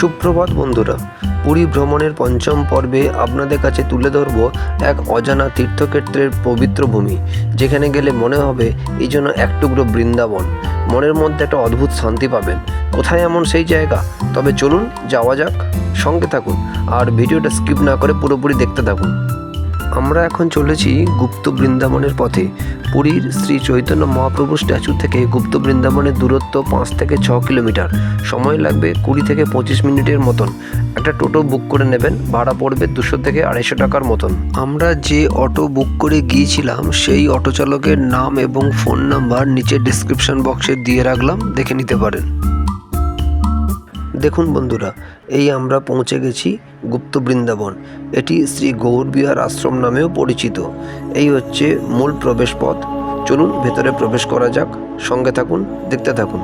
সুপ্রভাত বন্ধুরা, পুরী ভ্রমণের পঞ্চম পর্বে আপনাদের কাছে তুলে ধরব এক অজানা তীর্থক্ষেত্রের পবিত্র ভূমি, যেখানে গেলে মনে হবে এই জন্য এক টুকরো বৃন্দাবন। মনের মধ্যে একটা অদ্ভুত শান্তি পাবেন। কোথায় এমন সেই জায়গা? তবে চলুন যাওয়া যাক, সঙ্গে থাকুন, আর ভিডিওটা স্কিপ না করে পুরোপুরি দেখতে থাকুন। আমরা এখন চলেছি গুপ্ত বৃন্দাবনের পথে। পুরীর শ্রী চৈতন্য মহাপ্রভু স্ট্যাচু থেকে গুপ্ত বৃন্দাবনের দূরত্ব পাঁচ থেকে ছ কিলোমিটার। সময় লাগবে কুড়ি থেকে পঁচিশ মিনিটের মতন। একটা টোটো বুক করে নেবেন, ভাড়া পড়বে দুশো থেকে আড়াইশো টাকার মতন। আমরা যে অটো বুক করে গিয়েছিলাম, সেই অটো চালকের নাম এবং ফোন নাম্বার নিচে ডিসক্রিপশন বক্সে দিয়ে রাখলাম, দেখে নিতে পারেন। দেখুন বন্ধুরা, এই আমরা পৌঁছে গেছি গুপ্ত বৃন্দাবন। এটি শ্রী গৌরবিহার আশ্রম নামেও পরিচিত। এই হচ্ছে মূল প্রবেশ পথ চলুন ভেতরে প্রবেশ করা যাক। সঙ্গে থাকুন, দেখতে থাকুন।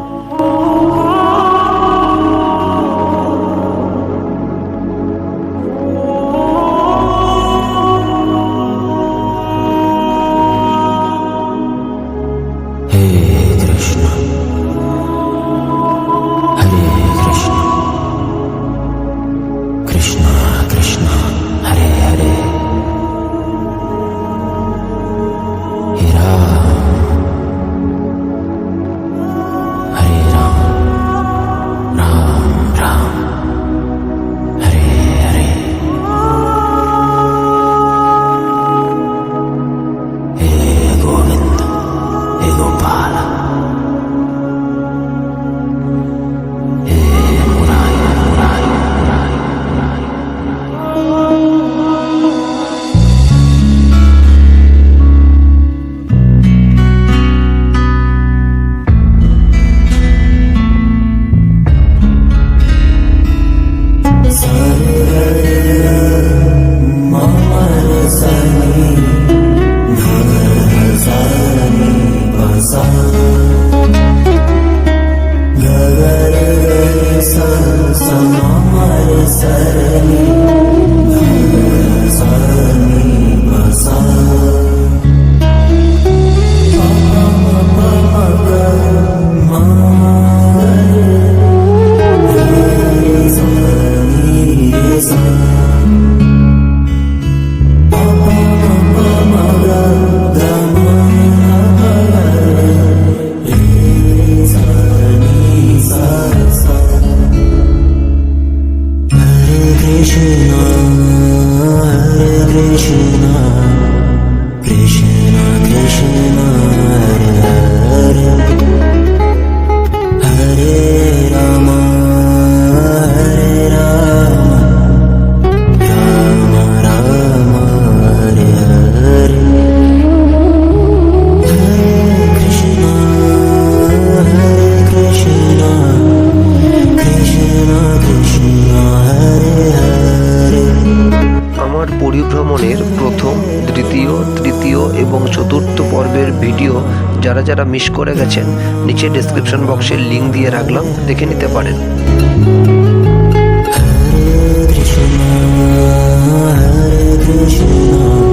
سألني যারা যারা মিস করে গেছেন, নিচে ডিসক্রিপশন বক্সের লিঙ্ক দিয়ে রাখলাম, দেখে নিতে পারেন। Krishna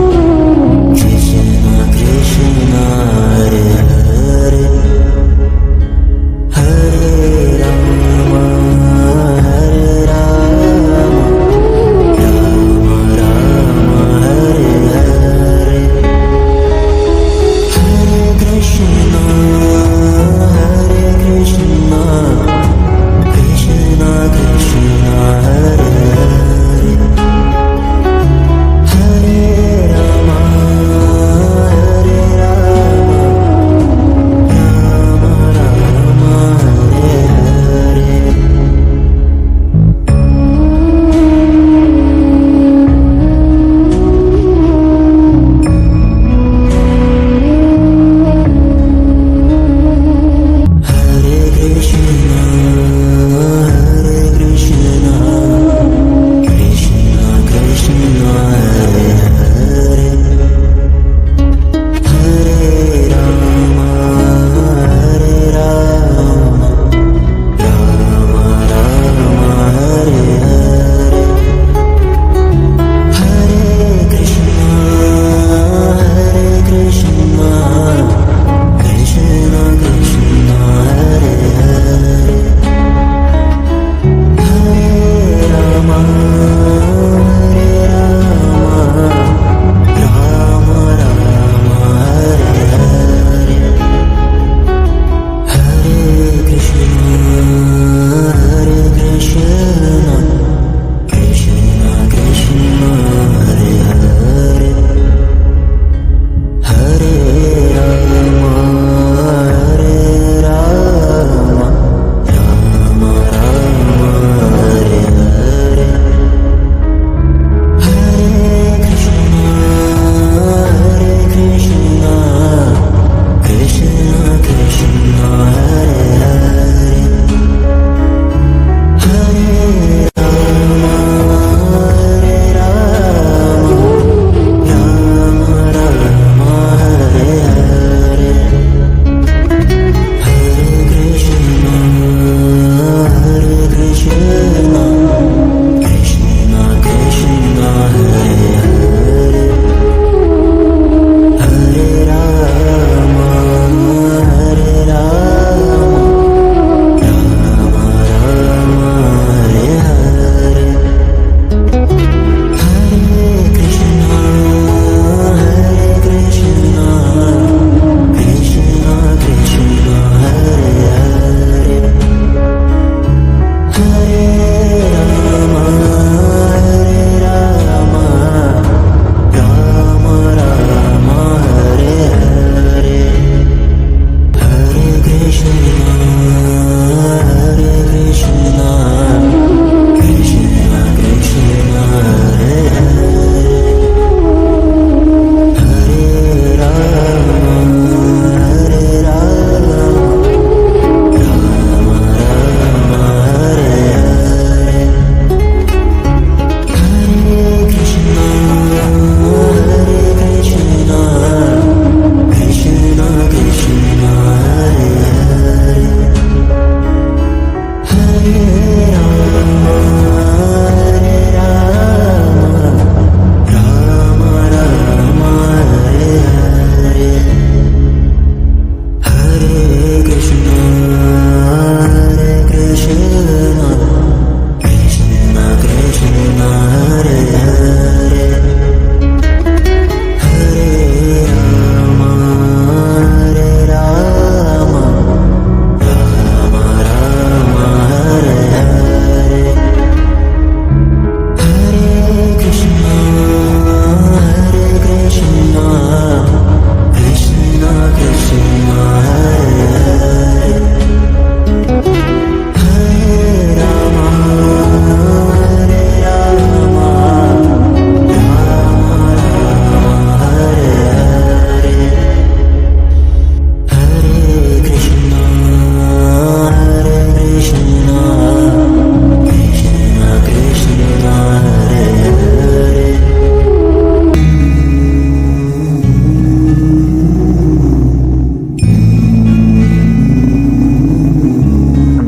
是那。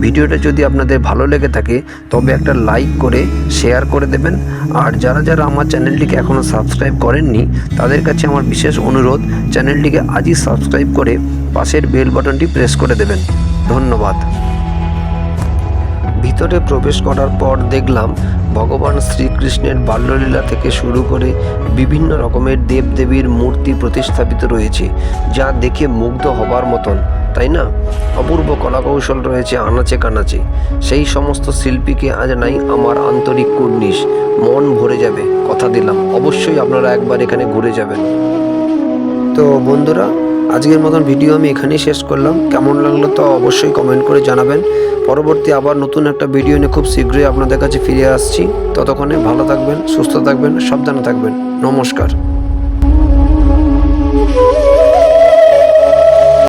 ভিডিওটা যদি আপনাদের ভালো লেগে থাকে, তবে একটা লাইক করে শেয়ার করে দেবেন। আর যারা যারা আমার চ্যানেলটিকে এখনও সাবস্ক্রাইব করেননি, তাদের কাছে আমার বিশেষ অনুরোধ, চ্যানেলটিকে আজই সাবস্ক্রাইব করে পাশের বেল বাটনটি প্রেস করে দেবেন। ধন্যবাদ। ভিতরে প্রবেশ করার পর দেখলাম ভগবান শ্রীকৃষ্ণের বাল্যলীলা থেকে শুরু করে বিভিন্ন রকমের দেবদেবীর মূর্তি প্রতিস্থাপিত রয়েছে, যা দেখে মুগ্ধ হবার মতন, তাই না? অপূর্ব কলাকৌশল রয়েছে আনাচে কানাচে। সেই সমস্ত শিল্পীকে আজ নাই আমার আন্তরিক কুর্নিশ, মন ভরে যাবে, কথা দিলাম। অবশ্যই আপনারা একবার এখানে ঘুরে যাবেন। তো বন্ধুরা আজকের মতন ভিডিও আমি এখানেই শেষ করলাম। কেমন লাগল তো অবশ্যই কমেন্ট করে জানাবেন। পরবর্তী আবার নতুন একটা ভিডিও নিয়ে খুব শীঘ্রই আপনাদের কাছে ফিরে আসছি। ততক্ষণে ভালো থাকবেন, সুস্থ থাকবেন, সাবধানে থাকবেন। নমস্কার।